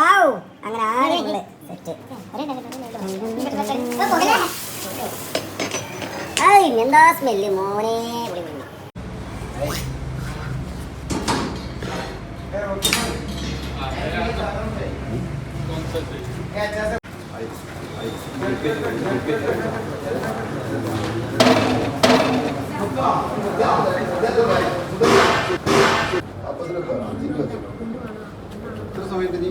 അങ്ങനെ ആരെങ്കിലും set I എന്താ സ്മെല്ല് മോനെ അപ്പൊ സമയത്ത് നീ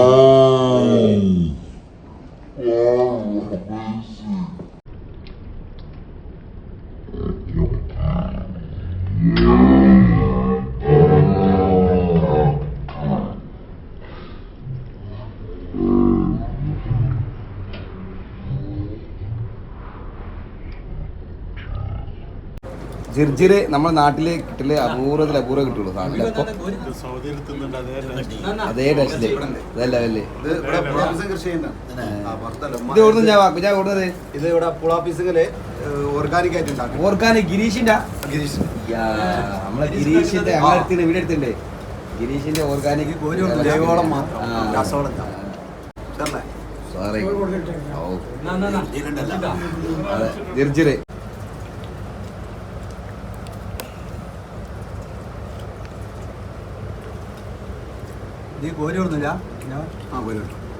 ജിർജിറ് നമ്മുടെ നാട്ടിലെ കിട്ടൽ അപൂർവത്തിൽ അപൂർവം കിട്ടുള്ളൂ നാട്ടിൽ അപ്പൊ അതേ ടച്ചിൽ അതേ ലെവലിൽ ഇത് ഇവിടെ ഓടുന്നു ഞാൻ വാ- ഞാൻ ഇവിടുന്നത് ഇത് ഇവിടെ പുളാപ്പീസുകൾ ഓർഗാനിക് ആയിട്ട് ഓർഗാനിക് ഗിരീഷിന്റെ? ഗിരീഷ്. യാ, നമ്മളെ ഗിരീഷിന്റെ ഞങ്ങളെ അടുത്തുണ്ട് വീട് അടുത്തുണ്ട്. ഗിരീഷിന്റെ ഓർഗാനിക് ജൈവവളം മാത്രം. രാസവളം? സോറി ഓ അതെ നീ കോരി കൊടുന്നില്ല ആ കോരി കൊടുത്തു